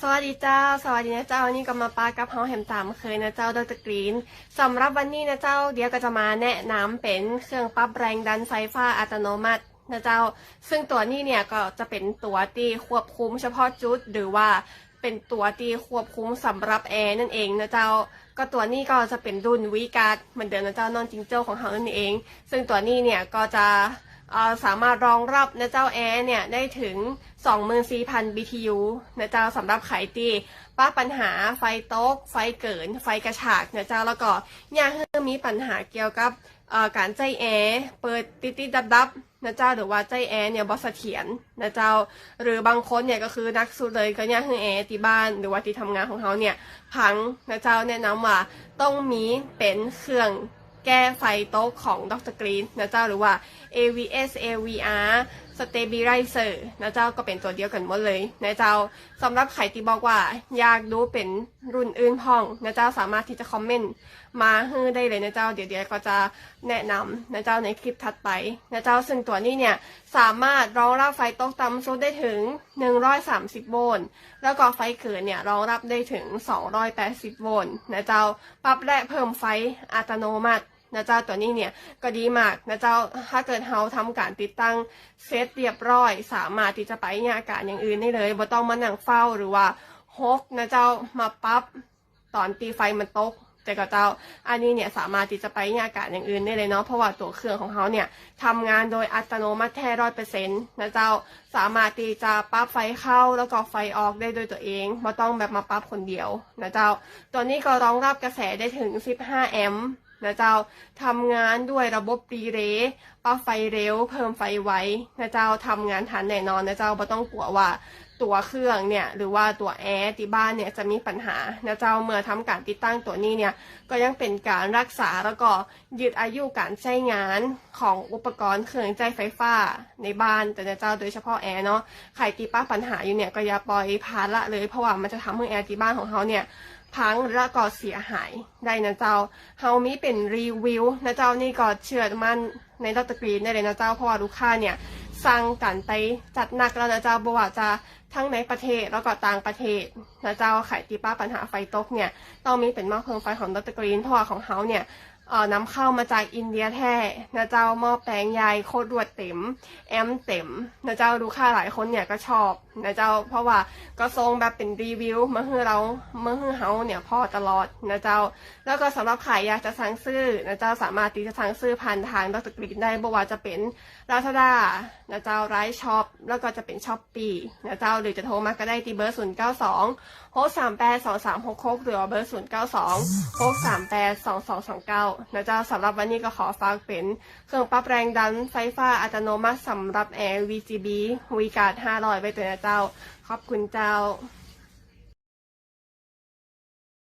สวัสดีเจ้า สวัสดีนะเจ้าวันนี้ก็มาปากับเฮาแฮมตามเคยนะเจ้าดรกรีนสำหรับวันนี้นะเจ้าเดี๋ยวก็จะมาแนะนำเป็นเครื่องปรับแรงดันไฟฟ้าอัตโนมัตินะเจ้า ซึ่งตัวนี้เนี่ยก็จะเป็นตัวที่ควบคุมเฉพาะจุดหรือว่าเป็นตัวที่ควบคุมสำหรับแอร์นั่นเองนะเจ้า ก็ตัวนี้ก็จะเป็นรุ่นวีการ์ดเหมือนเดิมนะเจ้านอนจิงเจ้าของเขานั่นเอง ซึ่งตัวนี้เนี่ยก็จะ สามารถรองรับนะเจ้าแอร์เนี่ยได้ถึง 24,000 BTU นะเจ้าสำหรับไขตีป้าปัญหาไฟโต๊ก ไฟเกิน ไฟกระฉากนะเจ้าแล้วก็ย่าเฮือมีปัญหาเกี่ยวกับการใจแอร์เปิดติดติดดับดับๆนะเจ้าหรือว่าใจแอร์เนี่ยบอสเถียรนะเจ้า หรือบางคนเนี่ยก็คือนักสุดเลยก็ย่าเฮือแอร์ที่บ้านหรือว่าที่ทำงานของเขาเนี่ยพังนะเจ้าแนะนำว่าต้องมีเป็นเครื่อง แก้ไฟโต๊ะของดรกรีนนะเจ้าหรือว่า AVS AVR Stabilizer นะเจ้าก็เป็นตัวเดียวกันหมดเลยนะเจ้าสำหรับใครที่บอกว่า อยากดูเป็นรุ่นอื่นพ้องนะเจ้าสามารถที่จะคอมเมนต์มาให้ได้เลยนะเจ้าเดี๋ยวเดี๋ยวก็จะแนะนำนะเจ้าในคลิปถัดไปนะเจ้าซึ่งตัวนี้เนี่ยสามารถรองรับไฟโต๊ะต่ำสุดได้ถึง 130 โวลต์แล้วก็ไฟเกินเนี่ยรองรับได้ถึง 280 โวลต์นะเจ้าปรับและเพิ่มไฟอัตโนมัติ นะเจ้าตัวนี้เนี่ยก็ดีมากนะเจ้าถ้าเกิดเฮาทำการติดตั้งเซตเรียบร้อย สามารถที่จะไปงาการอย่างอื่นได้เลยบ่ต้องมานั่งเฝ้าหรือว่าฮกนะเจ้ามาปั๊บตอนตีไฟมันตกแต่ก็เจ้าอันนี้เนี่ยสามารถที่จะไปงาการอย่างอื่นได้เลยเนาะเพราะว่าตัวเครื่องของเขาเนี่ยทำงานโดยอัตโนมัติแท้ร้อยเปอร์เซ็นต์นะเจ้าสามารถที่จะปั๊บไฟเข้าแล้วก็ไฟออกได้โดยตัวเองไม่ต้องแบบมาปั๊บคนเดียวนะเจ้าตัวนี้ก็รองรับกระแสได้ถึง 15 แอมป์ นะเจ้าทำงานด้วยระบบรีเลย์ป้าไฟเร็ว เพิ่มไฟไว้นะเจ้าทำงานทันแน่นอนนะเจ้าไม่ต้องกลัวว่าตัวเครื่องเนี่ยหรือว่าตัวแอร์ที่บ้านเนี่ยจะมีปัญหานะเจ้าเมื่อทำการติดตั้งตัวนี้เนี่ยก็ยังเป็นการรักษาแล้วก็ยืดอายุการใช้งานของอุปกรณ์เครื่องใช้ไฟฟ้าในบ้านแต่นะเจ้าโดยเฉพาะแอร์เนาะใครตีป้าปัญหาอยู่เนี่ยก็อย่าปล่อยพานละเลยเพราะว่ามันจะทำให้แอร์ที่บ้านของเขาเนี่ยพังและก็เสียหายได้นะเจ้าเฮามีเป็นรีวิวนะเจ้านี่ก็เชื่อมั่น ในดรกรีนได้เลยนะเจ้าเพราะว่าลูกค้าเนี่ยสั่งกันไปจัดหนักแล้วนะเจ้าบว่าจะทั้งในประเทศแล้วก็ต่างประเทศนะเจ้าไขตีป้าปัญหาไฟตกเนี่ยต้องมีเป็นม้อเพลิงไฟของดรกรีนเพราะว่าของเฮาเนี่ย เอ่อนำเข้ามาจากอินเดียแท้นะเจ้าหม้อแปลงใหญ่โคตรรวดเต็ม แอมเต็มนะเจ้าลูกค้าหลายคนเนี่ยก็ชอบนะเจ้าเพราะว่าก็ทรงแบบเป็นรีวิวมาให้เรามาให้เฮาเนี่ยพ่อตลอดนะเจ้า แล้วก็สำหรับใครอยากจะสั่งซื้อนะเจ้าสามารถที่จะสั่งซื้อผ่านทางดรกรีนได้บ่ว่าจะเป็นลาซาด้านะเจ้าไรช็อปแล้วก็จะเป็นช้อปปี้นะเจ้าหรือจะโทรมาก็ได้ที่เบอร์0 9 2 6 3 8 2 3 6 6หรือว่ามหกหกหรือเบอร์0 9 2 6 3 8 2 2 2 9นะเจ้าสำหรับวันนี้ก็ขอฝากเป็น เครื่องปรับแรงดันไฟฟ้าอัตโนมัติสำหรับแอร์ VGB วีการ์ด500 ไว้ตัวนะเจ้า ขอบคุณเจ้า